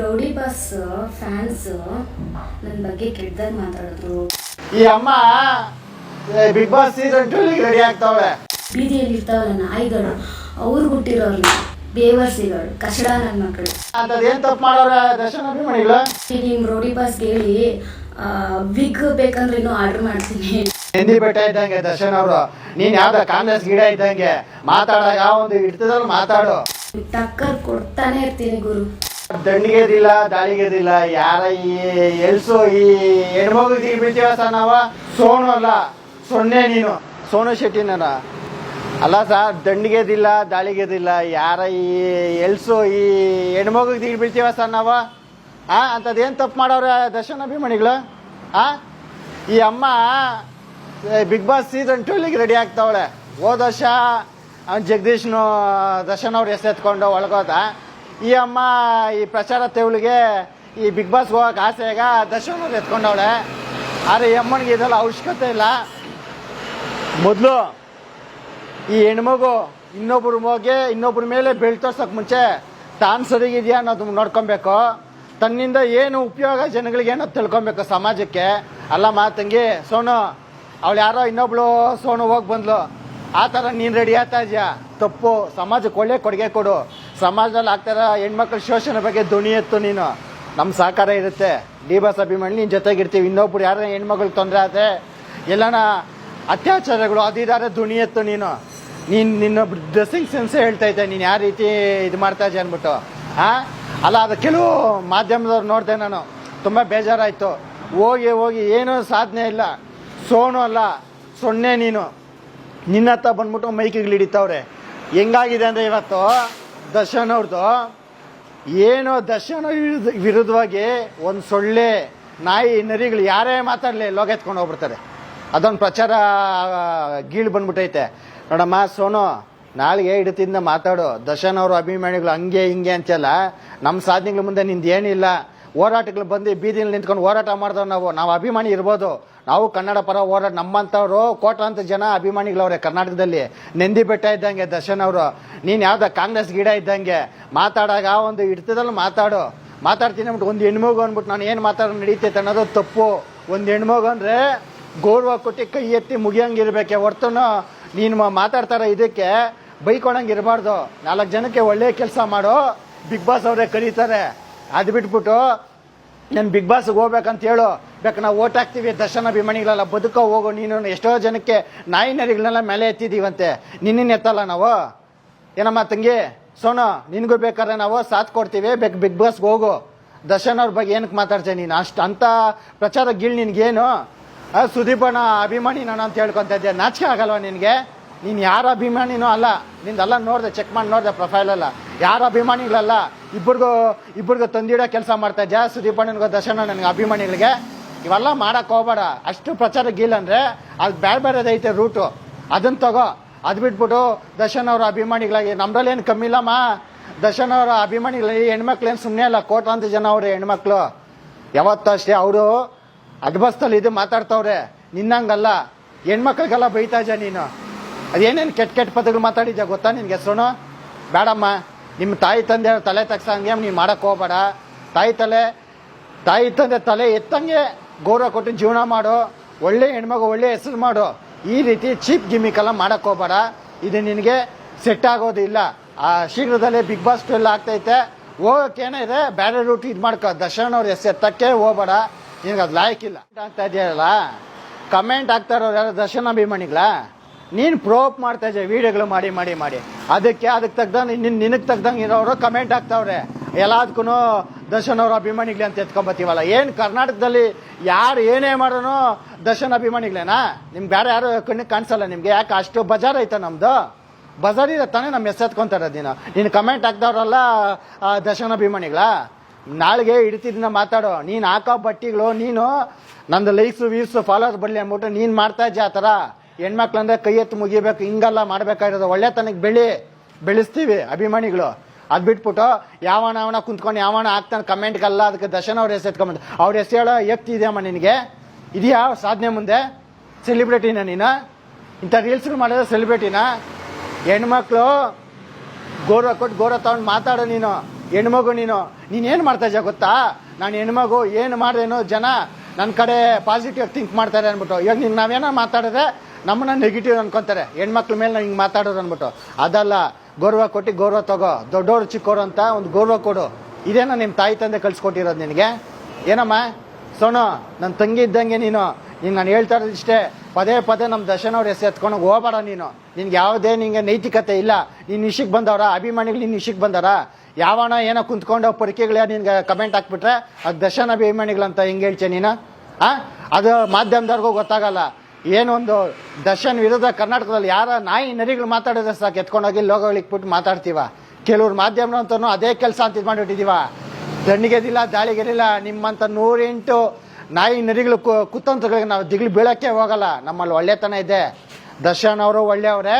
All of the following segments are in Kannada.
ರೌಡಿ ಬಾಸ್ ಫ್ಯಾನ್ಸ್ ನನ್ನ ಬಗ್ಗೆ ಕೆಟ್ಟದಾಗ ಮಾತಾಡಿದ್ರು. ಈ ಅಮ್ಮ ಬಿಗ್ ಬಾಸ್ ಸೀಸನ್ ಟೂಲಿಗೆ ರೆಡಿ ಆಗ್ತಾವಳೆ. ಬೀದಿಯಲ್ಲಿ ಇರ್ತಾವಲ್ಲ ನಾಯಿಗಳು ಅವ್ರು ಹುಟ್ಟಿರೋರ್ನ ಬೇವರ್ಸಿಗಳು ಕಷಡ ನನ್ನ ಮಕ್ಕಳು ಅಂತದ್ ಏನ್ ತಪ್ಪು ಮಾಡೋರ ದರ್ಶನ ಅಭಿಮಾನಿಗಳು? ಈಗ ನಿಮ್ ರೌಡಿ ಬಾಸ್ ಹೇಳಿ ವಿಗ್ ಬೇಕಂದ್ರೆ ಇನ್ನೂ ಆರ್ಡರ್ ಮಾಡ್ತೀನಿ. ಹಿಂದಿ ಬೆಟ್ಟ ಇದ್ದಂಗೆ ದರ್ಶನ್ ಅವರು. ನೀನ್ ಯಾವ್ದ ಕಾಂಗ್ರೆಸ್ ಗಿಡ ಇದ್ದಂಗೆ? ಮಾತಾಡಾಗ ಒಂದು ಇರ್ತದಲ್ಲ ಮಾತಾಡು. ಟಕ್ಕರ್ ಕೊಡ್ತಾನೆ ಇರ್ತೀನಿ ಗುರು. ದಂಡಿಗೆದಿಲ್ಲ ದಾಳಿಗೆದಿಲ್ಲ ಯಾರ ಈ ಎಲ್ಸು ಈ ಹೆಣ್ಮಗು ಬೀಳ್ತೀವ ಸರ್ ನಾವ? ಸೋನು ಅಲ್ಲ, ಸೊನ್ನೆ ನೀನು. ಸೋನು ಶೆಟ್ಟಿನರ ಅಲ್ಲ ಸರ್ ದಂಡಿಗೆದಿಲ್ಲ ದಾಳಿಗೆದಿಲ್ಲ ಯಾರ ಈ ಎಲ್ಸು ಈ ಹೆಣ್ಮಗು ಬೀಳ್ತೀವ ಸರ್ ನಾವ? ಆ, ಅಂತದೇನು ತಪ್ಪು ಮಾಡೋರೆ ದರ್ಶನ್ ಅಭಿಮಾನಿಗಳು ಆ, ಈ ಅಮ್ಮ ಬಿಗ್ ಬಾಸ್ ಸೀಸನ್ ಟೂಲಿಗೆ ರೆಡಿ ಆಗ್ತಾವಳೆ. ಹೋದ ವರ್ಷ ಅವ್ನು ಜಗದೀಶ್ನು ದರ್ಶನ್ ಅವ್ರು ಎತ್ಕೊಂಡು ಒಳಗೋದ ಈ ಅಮ್ಮ, ಈ ಪ್ರಚಾರ ತೆವಳಿಗೆ ಈ ಬಿಗ್ ಬಾಸ್ ಹೋಗಕ್ಕೆ ಆಸೆ ಆಗ ದರ್ಶನ ಎತ್ಕೊಂಡವಳೆ. ಆದರೆ ಈ ಅಮ್ಮನಿಗೆ ಇದೆಲ್ಲ ಅವಶ್ಯಕತೆ ಇಲ್ಲ. ಮೊದಲು ಈ ಹೆಣ್ಮಗು ಇನ್ನೊಬ್ರು ಮೋಗೆ ಇನ್ನೊಬ್ರ ಮೇಲೆ ಬೆಳ್ತೋರ್ಸಕ್ ಮುಂಚೆ ತಾನು ಸರಿಗಿದೆಯಾ ಅನ್ನೋದು ನೋಡ್ಕೊಬೇಕು. ತನ್ನಿಂದ ಏನು ಉಪಯೋಗ ಜನಗಳಿಗೆ ಏನೋ ತಿಳ್ಕೊಬೇಕು ಸಮಾಜಕ್ಕೆ. ಅಲ್ಲ ಮಾತಂಗಿ ಸೋನು, ಅವಳು ಯಾರೋ ಇನ್ನೊಬ್ಳು ಸೋನು ಹೋಗಿ ಬಂದ್ಲು. ಆ ಥರ ನೀನು ರೆಡಿ ಆಗ್ತಾ ಇದೆಯಾ? ತಪ್ಪು. ಸಮಾಜಕ್ಕೆ ಒಳ್ಳೆ ಕೊಡುಗೆ ಕೊಡು. ಸಮಾಜದಲ್ಲಿ ಆಗ್ತಾರ ಹೆಣ್ಮಕ್ಳ ಶೋಷಣೆ ಬಗ್ಗೆ ಧ್ವನಿ ಎತ್ತು ನೀನು. ನಮ್ಮ ಸಹಕಾರ ಇರುತ್ತೆ. ಡಿ ಬಸ್ ಅಭಿಮಾನಿ ನಿನ್ನ ಜೊತೆಗಿರ್ತೀವಿ. ಇನ್ನೊಬ್ರು ಯಾರ ಹೆಣ್ಮಕ್ಳಿಗೆ ತೊಂದರೆ ಆದ್ರೆ ಎಲ್ಲನ ಅತ್ಯಾಚಾರಗಳು ಅದಿದಾರೆ ಧ್ವನಿ ಎತ್ತು ನೀನು. ನೀನು ನಿನ್ನ ಡ್ರೆಸ್ಸಿಂಗ್ ಸೆನ್ಸೇ ಹೇಳ್ತಾ ಇದ್ದೆ. ನೀನು ಯಾವ ರೀತಿ ಇದು ಮಾಡ್ತಾ ಇದ್ದೆ ಅಂದ್ಬಿಟ್ಟು. ಹಾಂ ಅಲ್ಲ, ಅದು ಕೆಲವು ಮಾಧ್ಯಮದವ್ರು ನೋಡಿದೆ ನಾನು. ತುಂಬ ಬೇಜಾರಾಯಿತು. ಹೋಗಿ ಹೋಗಿ ಏನೂ ಸಾಧನೆ ಇಲ್ಲ. ಸೋನು ಅಲ್ಲ, ಸೊನ್ನೆ ನೀನು. ನಿನ್ನ ಹತ್ರ ಬಂದ್ಬಿಟ್ಟು ಮೈಕಿಗೆ ಹಿಡಿತಾವ್ರೆ. ಹೆಂಗಾಗಿದೆ ಅಂದರೆ ಇವತ್ತು? ದರ್ಶನ್ ಏನೋ ದರ್ಶನ ವಿರುದ್ಧ ವಿರುದ್ಧವಾಗಿ ಒಂದು ಸೊಳ್ಳೆ ನಾಯಿ ನರಿಗಳು ಯಾರೇ ಮಾತಾಡಲಿ ಲೋಗೆತ್ಕೊಂಡು ಹೋಗ್ಬಿಡ್ತಾರೆ. ಅದೊಂದು ಪ್ರಚಾರ, ಗೀಳು ಬಂದ್ಬಿಟ್ಟೈತೆ. ನೋಡಮ್ಮ, ಸೋನು, ನಾಳೆಗೆ ಹಿಡಿತಿಂದ ಮಾತಾಡು. ದರ್ಶನ್ ಅವರು ಅಭಿಮಾನಿಗಳು ಹಂಗೆ ಹಿಂಗೆ ಅಂತೆಲ್ಲ ನಮ್ಮ ಸಾಧನೆಗಳ ಮುಂದೆ ನಿಂದು ಏನಿಲ್ಲ. ಹೋರಾಟಗಳು ಬಂದು ಬೀದಿಯಲ್ಲಿ ನಿಂತ್ಕೊಂಡು ಹೋರಾಟ ಮಾಡಿದವು ನಾವು. ನಾವು ಅಭಿಮಾನಿ ಇರ್ಬೋದು. ನಾವು ಕನ್ನಡ ಪರ ಹೋರಾಟ ನಮ್ಮಂಥವ್ರು ಕೋಟಾಂತ ಜನ ಅಭಿಮಾನಿಗಳವ್ರೆ ಕರ್ನಾಟಕದಲ್ಲಿ. ನೆಂದಿ ಬೆಟ್ಟ ಇದ್ದಂಗೆ ದರ್ಶನ್ ಅವರು. ನೀನು ಯಾವ್ದ ಕಾಂಗ್ರೆಸ್ ಗಿಡ ಇದ್ದಂಗೆ. ಮಾತಾಡಾಗ ಒಂದು ಇಡ್ತದಲ್ಲ ಮಾತಾಡು. ಮಾತಾಡ್ತೀನಿ ಅಂದ್ಬಿಟ್ಟು ಒಂದು ಹೆಣ್ಮಗು ಅಂದ್ಬಿಟ್ಟು ನಾನು ಏನು ಮಾತಾಡೋ ನಡೀತೈತೆ ಅನ್ನೋದು ತಪ್ಪು. ಒಂದು ಹೆಣ್ಮಗು ಅಂದರೆ ಗೌರವ ಕೊಟ್ಟು ಕೈ ಎತ್ತಿ ಮುಗಿಯಂಗಿರ್ಬೇಕೆ ಹೊರ್ತುನು ನೀನು ಮಾತಾಡ್ತಾರ ಇದಕ್ಕೆ ಬೈಕೊಳಂಗೆ ಇರಬಾರ್ದು. ನಾಲ್ಕು ಜನಕ್ಕೆ ಒಳ್ಳೆ ಕೆಲಸ ಮಾಡೋ. ಬಿಗ್ ಬಾಸ್ ಅವರೇ ಕರೀತಾರೆ. ಅದು ಬಿಟ್ಬಿಟ್ಟು ನಾನು ಬಿಗ್ ಬಾಸ್ಗೆ ಹೋಗ್ಬೇಕಂತ ಹೇಳು. ಬೇಕು, ನಾವು ಓಟ್ ಹಾಕ್ತೀವಿ, ದರ್ಶನ ಅಭಿಮಾನಿಗಳೆಲ್ಲ ಬದುಕೋ, ಹೋಗು, ನೀನು ಎಷ್ಟೋ ಜನಕ್ಕೆ ನಾಯಿ ನರಿಗಳನ್ನೆಲ್ಲ ಮೇಲೆ ಎತ್ತಿದ್ದೀವಂತೆ. ನಿನ್ನ ಎತ್ತಲ್ಲ ನಾವು? ಏನಮ್ಮ ತಂಗಿ? ಸೋನು, ನಿನಗೂ ಬೇಕಾದ್ರೆ ನಾವು ಸಾಥ್ ಕೊಡ್ತೀವಿ ಬೇಕು ಬಿಗ್ ಬಾಸ್ಗೆ ಹೋಗು. ದರ್ಶನ್ ಅವ್ರ ಬಗ್ಗೆ ಏನಕ್ಕೆ ಮಾತಾಡ್ತೇನೆ ನೀನು? ಅಷ್ಟು ಅಂಥ ಪ್ರಚಾರ ಗೀಳ್ ನಿನಗೇನು? ಸುದೀಪಣ್ಣ ಅಭಿಮಾನಿ ನಾನು ಅಂತ ಹೇಳ್ಕೊತ ಇದ್ದೆ. ನಾಚಿಕೆ ಆಗಲ್ವಾ ನಿನಗೆ? ನೀನು ಯಾರ ಅಭಿಮಾನಿನೂ ಅಲ್ಲ. ನಿಂದೆಲ್ಲ ನೋಡಿದೆ ಚೆಕ್ ಮಾಡಿ ನೋಡಿದೆ ಪ್ರೊಫೈಲಲ್ಲ ಯಾರ ಅಭಿಮಾನಿಗಳಲ್ಲ? ಇಬ್ಬರಿಗೂ ಇಬ್ಬರಿಗೂ ತಂದಿಡೋ ಕೆಲಸ ಮಾಡ್ತಾ ಇದ್ದೆ ಸುದೀಪಣ್ಣನಿಗೂ ದರ್ಶನ ನನಗೆ ಅಭಿಮಾನಿಗಳಿಗೆ? ಇವೆಲ್ಲ ಮಾಡಕ್ ಹೋಗ್ಬೇಡ. ಅಷ್ಟು ಪ್ರಚಾರ ಗೀಲ್ ಅಂದರೆ ಅದು ಬೇರೆ ಬೇರೆದೈತೆ ರೂಟು ಅದನ್ನ ತಗೋ. ಅದು ಬಿಟ್ಬಿಟ್ಟು ದರ್ಶನ್ ಅವರ ಅಭಿಮಾನಿಗಳಾಗಿ ನಮ್ರಲ್ಲಿ ಏನು ಕಮ್ಮಿ ಇಲ್ಲಮ್ಮ. ದರ್ಶನ್ ಅವರ ಅಭಿಮಾನಿಗಳು ಹೆಣ್ಮಕ್ಳು ಏನು ಸುಮ್ಮನೆ ಅಲ್ಲ ಕೋಟಾಂತ ಜನ ಅವ್ರೆ ಹೆಣ್ಮಕ್ಳು. ಯಾವತ್ತೂ ಅಷ್ಟೇ ಅವರು ಅಡ್ಬಸ್ತಲ್ಲಿ ಇದು ಮಾತಾಡ್ತವ್ರೆ. ನಿನ್ನಂಗಲ್ಲ. ಹೆಣ್ಮಕ್ಳಿಗೆಲ್ಲ ಬೈತಾ ಇದ್ದ ನೀನು? ಅದೇನೇನು ಕೆಟ್ಟ ಕೆಟ್ಟ ಪದಗಳು ಮಾತಾಡಿದ್ಯಾ ಗೊತ್ತಾ ನಿನ್ಗೆ ಹೆಸರು ಬೇಡಮ್ಮ ನಿಮ್ಮ ತಾಯಿ ತಂದೆ ತಲೆ ತಗ್ಸಂಗೆ ನೀನು ಮಾಡಕ್ಕೆ ಹೋಗ್ಬೇಡ. ತಾಯಿ ತಲೆ, ತಾಯಿ ತಂದೆ ತಲೆ ಎತ್ತಂಗೆ ಗೌರವ ಕೊಟ್ಟು ಜೀವನ ಮಾಡೋ, ಒಳ್ಳೆ ಹೆಣ್ಮಗು, ಒಳ್ಳೆ ಹೆಸರು ಮಾಡೋ. ಈ ರೀತಿ ಚೀಪ್ ಗಿಮಿಕ್ ಎಲ್ಲ ಮಾಡಕ್ ಹೋಗ್ಬೇಡ. ಇದು ನಿನಗೆ ಸೆಟ್ ಆಗೋದಿಲ್ಲ. ಆ ಶೀಘ್ರದಲ್ಲೇ ಬಿಗ್ ಬಾಸ್ ಟ್ವೆಲ್ ಆಗ್ತೈತೆ. ಹೋಗಕ್ಕೆ ಏನಿದೆ ಬೇರೆ ರೂಟ್ ಇದು ಮಾಡ್ಕೊ. ದರ್ಶನ್ ಅವ್ರ ಹೆಸರು ಎತ್ತಕ್ಕೆ ಹೋಗ್ಬೇಡ. ನಿನಗೆ ಅದು ಲಾಯಕ್ಕಿಲ್ಲ ಅಂತ ಇದೆಯಲ್ಲ ಕಮೆಂಟ್ ಆಗ್ತಾ ಇರೋರು ಯಾರು? ದರ್ಶನ್ ಅಭಿಮಾನಿಗಳ? ನೀನು ಪ್ರೋಪ್ ಮಾಡ್ತಾ ಇದ್ದೆ ವಿಡಿಯೋಗಳು ಮಾಡಿ ಮಾಡಿ ಮಾಡಿ. ಅದಕ್ಕೆ ಅದಕ್ಕೆ ತಗ್ದಂಗೆ ನಿನ್ನ ನಿನಗೆ ತಗ್ದಂಗೆ ಇರೋರು ಕಮೆಂಟ್ ಆಗ್ತಾವ್ರೆ ಎಲ್ಲದಕ್ಕೂ ದರ್ಶನ್ ಅಭಿಮಾನಿಗಳೇ ಅಂತ ಎತ್ಕೊಂಬತ್ತೀವಲ್ಲ ಏನು ಕರ್ನಾಟಕದಲ್ಲಿ ಯಾರು ಏನೇ ಮಾಡೋನು ದರ್ಶನ್ ಅಭಿಮಾನಿಗಳೇನಾ? ನಿಮ್ಗೆ ಬೇರೆ ಯಾರು ಕಣ್ಣಿಗೆ ಕಾಣಿಸಲ್ಲ ನಿಮಗೆ? ಯಾಕೆ ಅಷ್ಟು ಬಜಾರ್ ಐತೆ ನಮ್ದು? ಬಜಾರ್ ತಾನೇ ನಮ್ಮ ಎಸೆತ್ಕೊಂತ ದಿನ ನೀನು. ಕಮೆಂಟ್ ಹಾಕ್ದವ್ರಲ್ಲ ದರ್ಶನ್ ಅಭಿಮಾನಿಗಳ? ನಾಳೆಗೆ ಹಿಡಿತಿದ್ನ ಮಾತಾಡೋ. ನೀನು ಹಾಕೋ ಬಟ್ಟಿಗಳು, ನೀನು ನಂದು ಲೈಕ್ಸ್ ವೀಸ್ ಫಾಲೋರ್ಸ್ ಬರಲಿ ಅಂದ್ಬಿಟ್ಟು ನೀನು ಮಾಡ್ತಾ ಇದ್ದೆ ಆ ಥರ? ಹೆಣ್ಮಕ್ಳಂದ್ರೆ ಕೈ ಎತ್ತು ಮುಗಿಬೇಕು, ಹಿಂಗೆಲ್ಲ ಮಾಡ್ಬೇಕಾಗಿರೋದು ಒಳ್ಳೆತನಕ್ಕೆ ಬೆಳಿ. ಬೆಳೆಸ್ತೀವಿ ಅಭಿಮಾನಿಗಳು. ಅದ್ ಬಿಟ್ಬಿಟ್ಟು ಯಾವನ ಅವನ ಕುಂತ್ಕೊಂಡು ಯಾವನ ಹಾಕ್ತಾನೆ ಕಮೆಂಟ್ಗಲ್ಲ ಅದಕ್ಕೆ ದರ್ಶನ್ ಅವ್ರ ಹೆಸರು ಎತ್ಕೊಂಬಂದು ಅವ್ರ ಹೆಸರು ಹೇಳೋ ಎತ್ತಿದೆಯಮ್ಮ ನಿನಗೆ? ಇದೆಯಾ ಸಾಧನೆ ಮುಂದೆ? ಸೆಲಿಬ್ರಿಟಿನ ನೀನು? ಇಂಥ ರೀಲ್ಸ್ ಮಾಡಿದ್ರೆ ಸೆಲಿಬ್ರಿಟಿನ ಹೆಣ್ಮಕ್ಳು ಗೌರವ ಕೊಟ್ಟು ಗೌರವ ತಗೊಂಡು ಮಾತಾಡೋ ನೀನು. ಹೆಣ್ಮಗು ನೀನು. ನೀನು ಏನು ಮಾಡ್ತಾ ಇದ್ಯಾ ಗೊತ್ತಾ? ನಾನು ಹೆಣ್ಮಗು ಏನು ಮಾಡ್ದೇನೋ ಜನ ನನ್ನ ಕಡೆ ಪಾಸಿಟಿವ್ ಥಿಂಕ್ ಮಾಡ್ತಾರೆ ಅಂದ್ಬಿಟ್ಟು. ಇವಾಗ ನೀನು ನಾವೇನೋ ಮಾತಾಡಿದ್ರೆ ನಮ್ಮನ್ನ ನೆಗೆಟಿವ್ ಅನ್ಕೊಂತಾರೆ. ಹೆಣ್ಮಕ್ಳ ಮೇಲೆ ಹಿಂಗೆ ಮಾತಾಡೋದು ಅಂದ್ಬಿಟ್ಟು. ಅದಲ್ಲ. ಗೌರವ ಕೊಟ್ಟು ಗೌರವ ತಗೋ. ದೊಡ್ಡೋರು ಚಿಕ್ಕೋರು ಅಂತ ಒಂದು ಗೌರವ ಕೊಡು. ಇದೇನೋ ನಿಮ್ಮ ತಾಯಿ ತಂದೆ ಕಳ್ಸಿಕೊಟ್ಟಿರೋದು ನಿನಗೆ? ಏನಮ್ಮ? ಸೋನು ನನ್ನ ತಂಗಿ ಇದ್ದಂಗೆ ನೀನು. ನೀನು ನಾನು ಹೇಳ್ತಾ ಇರೋದು ಇಷ್ಟೇ. ಪದೇ ಪದೇ ನಮ್ಮ ದರ್ಶನವ್ರ ಹೆಸರು ಎತ್ಕೊಂಡು ಹೋಗ್ಬೇಡ ನೀನು. ನಿನ್ಗೆ ಯಾವುದೇ ನಿಂಗೆ ನೈತಿಕತೆ ಇಲ್ಲ. ನೀನು ಇಶಿಗೆ ಬಂದವರ? ಅಭಿಮಾನಿಗಳು ನಿನ್ನ ಇಶಿಗೆ ಬಂದಾರ ಯಾವಣ ಏನೋ ಕುಂತ್ಕೊಂಡು ಪರಿಕೆಗಳು ನಿನ್ಗೆ ಕಮೆಂಟ್ ಹಾಕ್ಬಿಟ್ರೆ, ಅದು ದರ್ಶನ ಅಭಿಮಾನಿಗಳಂತ ಹೆಂಗೆ ಹೇಳ್ತೀಯ ನೀನು? ಆ? ಅದು ಮಾಧ್ಯಮದವ್ರಿಗೂ ಗೊತ್ತಾಗಲ್ಲ. ಏನೊಂದು ದರ್ಶನ್ ವಿರುದ್ಧ ಕರ್ನಾಟಕದಲ್ಲಿ ಯಾರ ನಾಯಿ ನರಿಗಳು ಮಾತಾಡಿದ್ರೆ ಸಾಕು. ಎತ್ಕೊಂಡೋಗಿ ಲೋಕಗಳಿಗೆ ಬಿಟ್ಟು ಮಾತಾಡ್ತೀವ. ಕೆಲವ್ರು ಮಾಧ್ಯಮದಂತೂ ಅದೇ ಕೆಲಸ ಅಂತ ಇದು ಮಾಡಿಬಿಟ್ಟಿದೀವ ದಂಡಿಗೆದಿಲ್ಲ, ದಾಳಿಗೆದಿಲ್ಲ ನಿಮ್ಮಂಥ ನೂರೆಂಟು ನಾಯಿ ನರಿಗಳು ಕುತಂತ್ರಗಳಿಗೆ ನಾವು ದಿಗ್ಲು ಬೀಳೋಕ್ಕೆ ಹೋಗಲ್ಲ. ನಮ್ಮಲ್ಲಿ ಒಳ್ಳೆತನ ಇದೆ. ದರ್ಶನ್ ಅವರು ಒಳ್ಳೆಯವರೇ,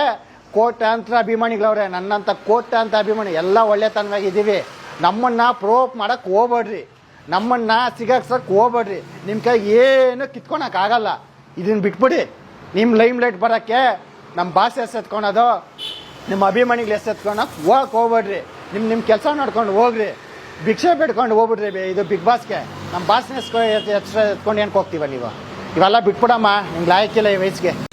ಕೋಟ್ಯಾಂತರ ಅಭಿಮಾನಿಗಳವ್ರೆ. ನನ್ನಂಥ ಕೋಟ್ಯಾಂತರ ಅಭಿಮಾನಿ, ಎಲ್ಲ ಒಳ್ಳೆತನವಾಗಿದ್ದೀವಿ. ನಮ್ಮನ್ನು ಪ್ರೋಪ್ ಮಾಡೋಕ್ಕೆ ಹೋಗ್ಬೇಡ್ರಿ. ನಮ್ಮನ್ನು ಸಿಗಾಕ್ಸಕ್ಕೆ ಹೋಗ್ಬೇಡ್ರಿ. ನಿಮ್ಮ ಕೈ ಏನು ಕಿತ್ಕೊಳಕ್ ಆಗಲ್ಲ ಇದನ್ನ ಬಿಟ್ಬಿಡಿ. ನಿಮ್ಮ ಲೈಮ್ ಲೈಟ್ ಬರೋಕ್ಕೆ ನಮ್ಮ ಭಾಷೆ ಎತ್ಕೊಳೋದು ನಿಮ್ಮ ಅಭಿಮಾನಿಗಳು ಎತ್ಕೊಳಕ್ ಹೋಗಕ್ಕೆ ಹೋಗ್ಬೇಡ್ರಿ. ನಿಮ್ಮ ನಿಮ್ಮ ಕೆಲಸ ನೋಡ್ಕೊಂಡು ಹೋಗ್ರಿ. ಭಿಕ್ಷೆ ಬಿಡ್ಕೊಂಡು ಹೋಗ್ಬಿಡ್ರಿ ಇದು ಬಿಗ್ ಬಾಸ್ಗೆ ನಮ್ಮ ಬಾಸ್ನ ಎತ್ಕೊಂಡು ಏನಕ್ಕೆ ಹೋಗ್ತೀವ ನೀವು? ಇವೆಲ್ಲ ಬಿಟ್ಬಿಡಮ್ಮ, ನಿಮ್ಗೆ ಲಾಯಕ್ಕಿಲ್ಲ ಈ ವಯಸ್ಸಿಗೆ.